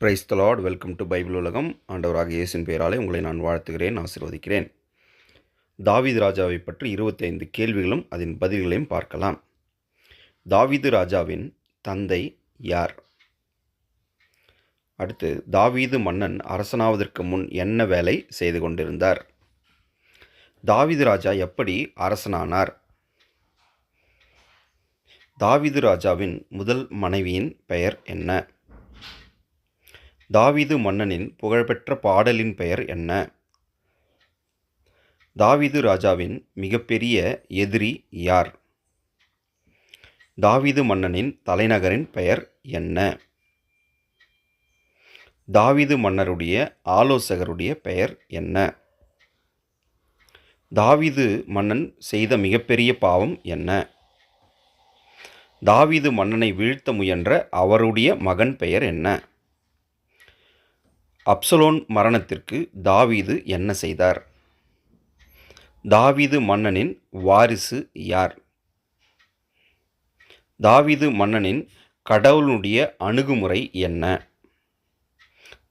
Praise Lord welcome to Bible உலகம் ஆண்டவராக இயேசின் பெயராலே உங்களை நான் வாழ்த்துகிறேன் ஆசிர்வதிக்கிறேன். தாவீது ராஜாவை பற்றி இருபத்தைந்து கேள்விகளும் அதன் பதில்களையும் பார்க்கலாம். தாவீது ராஜாவின் தந்தை யார்? அடுத்து தாவீது மன்னன் அரசனாவதற்கு முன் என்ன வேலை செய்து கொண்டிருந்தார்? தாவீது ராஜா எப்படி அரசனானார்? தாவீது ராஜாவின் முதல் மனைவியின் பெயர் என்ன? தாவிது மன்னனின் புகழ்பெற்ற பாடலின் பெயர் என்ன? தாவிது ராஜாவின் மிகப்பெரிய எதிரி யார்? தாவிது மன்னனின் தலைநகரின் பெயர் என்ன? தாவிது மன்னருடைய ஆலோசகருடைய பெயர் என்ன? தாவிது மன்னன் செய்த மிகப்பெரிய பாவம் என்ன? தாவிது மன்னனை வீழ்த்த முயன்ற அவருடைய மகன் பெயர் என்ன? அப்சலோன் மரணத்திற்கு தாவீது என்ன செய்தார்? தாவீது மன்னனின் வாரிசு யார்? தாவீது மன்னனின் கடவுளுடைய அணுகுமுறை என்ன?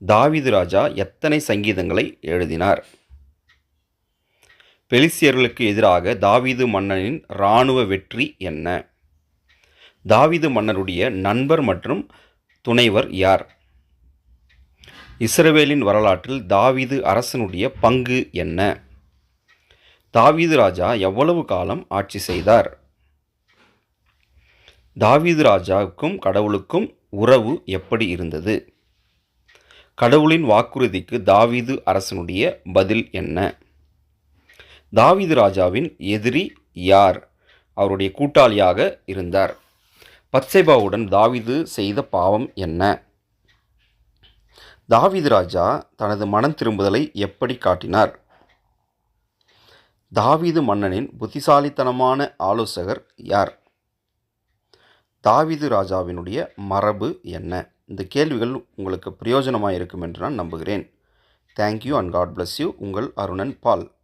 தாவீது ராஜா எத்தனை சங்கீதங்களை எழுதினார்? பெலிசியர்களுக்கு எதிராக தாவீது மன்னனின் இராணுவ வெற்றி என்ன? தாவீது மன்னருடைய நண்பர் மற்றும் துணைவர் யார்? இஸ்ரவேலின் வரலாற்றில் தாவீது அரசனுடைய பங்கு என்ன? தாவீது ராஜா எவ்வளவு காலம் ஆட்சி செய்தார்? தாவீது ராஜாவுக்கும் கடவுளுக்கும் உறவு எப்படி இருந்தது? கடவுளின் வாக்குறுதிக்கு தாவீது அரசனுடைய பதில் என்ன? தாவீது ராஜாவின் எதிரி யார்? அவருடைய கூட்டாளியாக இருந்தார். பத்சேபாவுடன் தாவிது செய்த பாவம் என்ன? தாவீது ராஜா தனது மனம் திரும்புதலை எப்படி காட்டினார்? தாவீது மன்னனின் புத்திசாலித்தனமான ஆலோசகர் யார்? தாவீது ராஜாவினுடைய மரபு என்ன? இந்த கேள்விகள் உங்களுக்கு பிரயோஜனமாக இருக்கும் என்று நான் நம்புகிறேன். Thank you and God bless you உங்கள் அருணன் பால்.